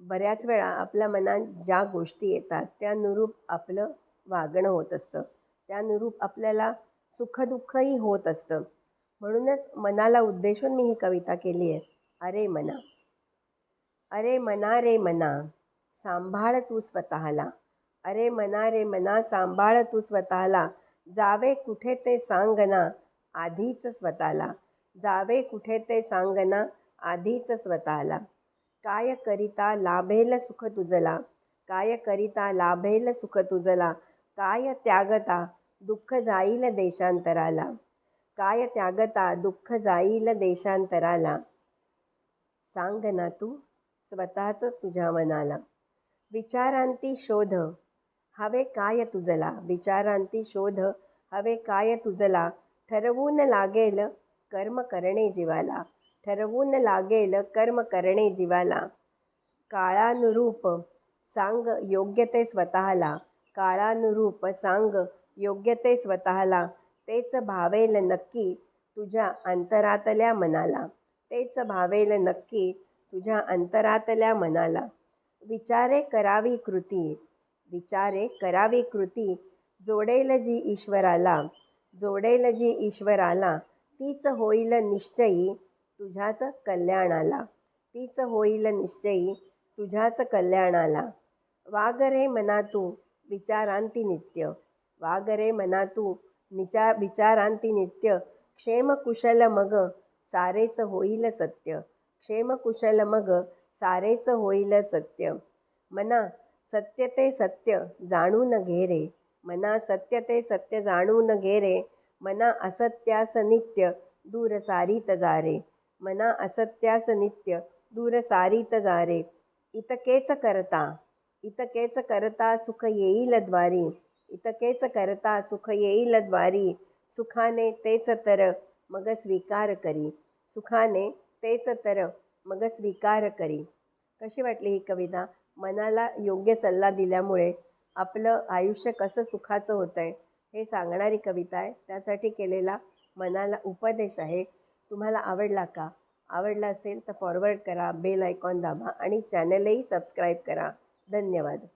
बऱ्याच वेळा आपल्या मनात ज्या गोष्टी येतात त्यानुरूप आपलं वागणं होत असतं. त्यानुरूप आपल्याला सुखदुःखही होत असतं. म्हणूनच मनाला उद्देशून मी ही कविता केली आहे अरे मना. अरे मना रे मना सांभाळ तू स्वतःला. अरे मना रे मना सांभाळ तू स्वतःला. जावे कुठे ते सांग ना आधीच स्वतःला. जावे कुठे ते सांग ना आधीच स्वतःला. काय करिता लाभेल सुख तुझला? काय करिता लाभेल सुख तुझला? काय त्यागता दुःख जाईल देशांतराला? काय त्यागता दुःख जाईल देशांतराला? सांग ना तू स्वतःच तुझ्या मनाला. विचारांती शोध हवे काय तुझला? विचारांती शोध हवे काय तुझला? ठरवून लागेल कर्म करणे जीवाला. ठरवून लागेल कर्म करणे जीवाला. काळानुरूप सांग योग्य ते स्वतःला. काळानुरूप सांग योग्य ते स्वतःला. तेच भावेल नक्की तुझ्या अंतरातल्या मनाला. तेच भावेल नक्की तुझ्या अंतरातल्या मनाला. विचारे करावी कृती. विचारे करावी कृती. जोडेल जी ईश्वराला. जोडेल जी ईश्वराला. तीच होईल निश्चयी. तुझ्याच कल्याणाला. तीच होईल निश्चयी तुझ्याच कल्याणाला. वाग रे मना तू विचारांती नित्य. वाग रे मना तू निचा विचारांती नित्य. क्षेमकुशल मग सारेच होईल सत्य. क्षेमकुशल मग सारेच होईल सत्य. मना सत्य ते सत्य जाणून घे रे. मना सत्य ते सत्य जाणून घे रे. मना असत्यास नित्य दूर सारीत जा रे. मना असत्यास नित्य दूर सारीत जा रे इतकेच करता इतकेच करता सुख येईल द्वारी. इतकेच करता सुख येईल द्वारी. सुखाने तेच तर मग स्वीकार करी. सुखाने तेच तर मग स्वीकार करी. कशी वाटली ही कविता? मनाला योग्य सल्ला दिल्यामुळे आपलं आयुष्य कसं सुखाचं होतं आहे हे सांगणारी कविता आहे. त्यासाठी केलेला मनाला उपदेश आहे. तुम्हाला आवडला का? आवडला असेल तर फॉरवर्ड करा बेल आयकॉन दाबा आणि चॅनलही सबस्क्राईब करा. धन्यवाद.